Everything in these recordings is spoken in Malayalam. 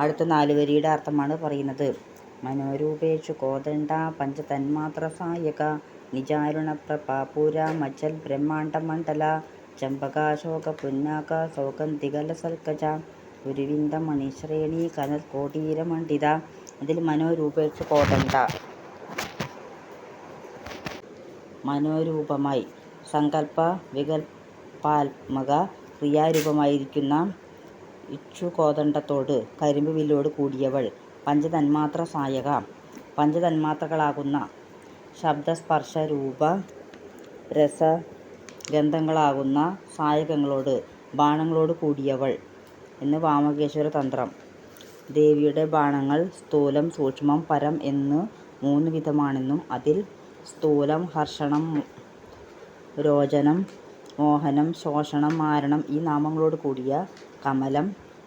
അടുത്ത നാല് വരിയുടെ അർത്ഥമാണ് പറയുന്നത്. മനോരൂപേഷു കോദണ്ഡ പഞ്ചതന്മാത്ര സായക നിജാരുണ ബ്രഹ്മാണ്ഡമണ്ഡല ചമ്പകാശോക പുന്നാക സൗഗന്ധികലസൽക്കജ ഗുരുവിന്ദ മണിശ്രേണി കനൽ കോടീര മണ്ഡിത ഇതിൽ മനോരൂപേഷു കോദണ്ഡ. മനോരൂപമായി. സങ്കല്പ വികൽപാത്മക ക്രിയാരൂപമായിരിക്കുന്ന ഇക്ഷുകോദണ്ഡത്തോട് കരിമ്പ് വില്ലോട് കൂടിയവൾ പഞ്ചതന്മാത്ര സായക. പഞ്ചതന്മാത്രകളാകുന്ന ശബ്ദസ്പർശ രൂപ രസ ഗന്ധങ്ങളാകുന്ന സായകങ്ങളോട് ബാണങ്ങളോട് കൂടിയവൾ എന്ന് വാമകേശ്വര തന്ത്രം. ദേവിയുടെ ബാണങ്ങൾ സ്ഥൂലം സൂക്ഷ്മം പരം എന്ന് മൂന്ന് വിധമാണെന്നും അതിൽ സ്ഥൂലം ഹർഷണം രോചനം മോഹനം ശോഷണം മാരണം ഈ നാമങ്ങളോട് കൂടിയ കമലം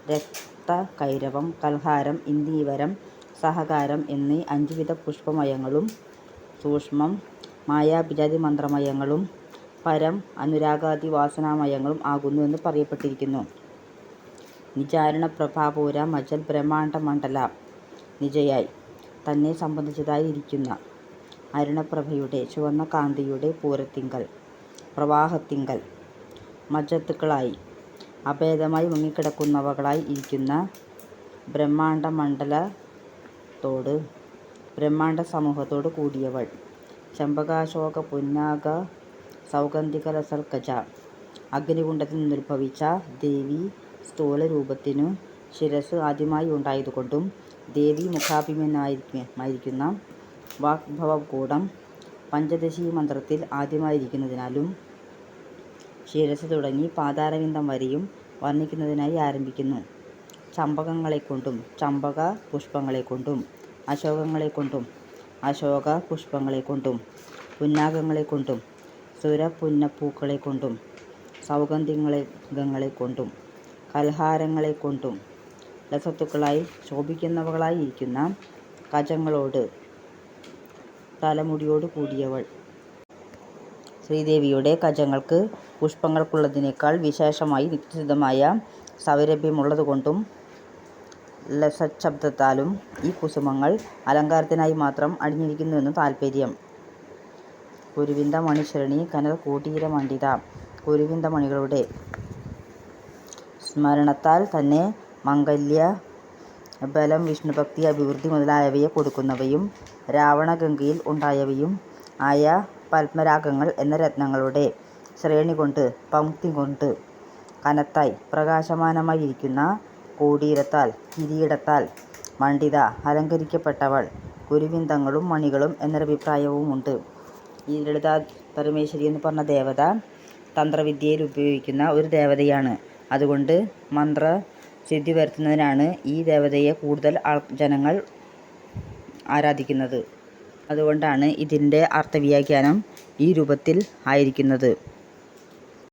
രക്തകൈരവം കൽഹാരം ഇന്ദീവരം സഹകാരം എന്നീ അഞ്ചുവിധ പുഷ്പമയങ്ങളും സൂക്ഷ്മം മായാഭിജാതി മന്ത്രമയങ്ങളും പരം അനുരാഗാദി വാസനാമയങ്ങളും ആകുന്നു എന്ന് പറയപ്പെട്ടിരിക്കുന്നു. നിചാരണ പ്രഭാപൂര മജൽ ബ്രഹ്മാണ്ഡ മണ്ഡല നിജയായി തന്നെ സംബന്ധിച്ചതായി ഇരിക്കുന്ന അരുണപ്രഭയുടെ ചുവന്ന കാന്തിയുടെ പൂരത്തിങ്കൽ. പ്രവാഹത്തിങ്കൽ. മജത്തുക്കളായി. അഭേദമായി മുങ്ങിക്കിടക്കുന്നവകളായി ഇരിക്കുന്ന ബ്രഹ്മാണ്ട മണ്ഡലത്തോട് ബ്രഹ്മാണ്ട സമൂഹത്തോട് കൂടിയവൾ. ചമ്പകാശോക പുന്നാക സൗഗന്ധിക സൗഗന്ധികരസൽക്കജ അഗ്നികുണ്ഡത്തിൽ നിന്നുദ്ഭവിച്ച ദേവി സ്ഥൂല രൂപത്തിനു ശിരസ് ആദ്യമായി ഉണ്ടായതുകൊണ്ടും ദേവി മുഖാഭിമനായിരിക്കുന്ന വാഗ്ഭവകൂടം പഞ്ചദശീ മന്ത്രത്തിൽ ആദ്യമായിരിക്കുന്നതിനാലും ശിരസ്സ് തുടങ്ങി പാതാരവിന്ദം വരെയും വർണിക്കുന്നതിനായി ആരംഭിക്കുന്നു. ചമ്പകങ്ങളെക്കൊണ്ടും ചമ്പക പുഷ്പങ്ങളെക്കൊണ്ടും അശോകങ്ങളെക്കൊണ്ടും അശോക പുഷ്പങ്ങളെക്കൊണ്ടും പുന്നാഗങ്ങളെക്കൊണ്ടും സുരപുന്നപ്പൂക്കളെക്കൊണ്ടും സൗഗന്ധികങ്ങളെക്കൊണ്ടും കൽഹാരങ്ങളെക്കൊണ്ടും രസത്തുക്കളായി ശോഭിക്കുന്നവകളായി ഇരിക്കുന്ന കജങ്ങളോട് തലമുടിയോട് കൂടിയവൾ. ശ്രീദേവിയുടെ കജങ്ങൾക്ക് പുഷ്പങ്ങൾക്കുള്ളതിനേക്കാൾ വിശേഷമായി നിത്യസിദ്ധമായ സൗരഭ്യമുള്ളതുകൊണ്ടും ലസശബ്ദത്താലും ഈ കുസുമങ്ങൾ അലങ്കാരത്തിനായി മാത്രം അണിഞ്ഞിരിക്കുന്നുവെന്ന് താൽപര്യം. കുരുവിന്ത മണിശ്രേണി കനൽ കൂട്ടീര മണ്ഡിത കുരുവിന്ദ മണികളുടെ സ്മരണത്താൽ തന്നെ മംഗല്യ ബലം വിഷ്ണുഭക്തി അഭിവൃദ്ധി മുതലായവയെ കൊടുക്കുന്നവയും രാവണഗംഗയിൽ ഉണ്ടായവയും ആയ പത്മരാഗങ്ങൾ എന്ന രത്നങ്ങളുടെ ശ്രേണി കൊണ്ട് പംക്തി കൊണ്ട് കനത്തായി പ്രകാശമാനമായിരിക്കുന്ന കോടീരത്താൽ കിരീടത്താൽ മണ്ഡിത അലങ്കരിക്കപ്പെട്ടവൾ കുരുവിന്ദങ്ങളും മണികളും എന്നൊരഭിപ്രായവുമുണ്ട്. ഈ ലളിത പരമേശ്വരി എന്ന് പറഞ്ഞ ദേവത തന്ത്രവിദ്യയിൽ ഉപയോഗിക്കുന്ന ഒരു ദേവതയാണ്. അതുകൊണ്ട് മന്ത്ര സിദ്ധി വരുത്തുന്നതിനാണ് ഈ ദേവതയെ കൂടുതൽ ജനങ്ങൾ ആരാധിക്കുന്നത്. അതുകൊണ്ടാണ് ഇതിന്റെ അർത്ഥവ്യാഖ്യാനം ഈ രൂപത്തിൽ ആയിരിക്കുന്നത്.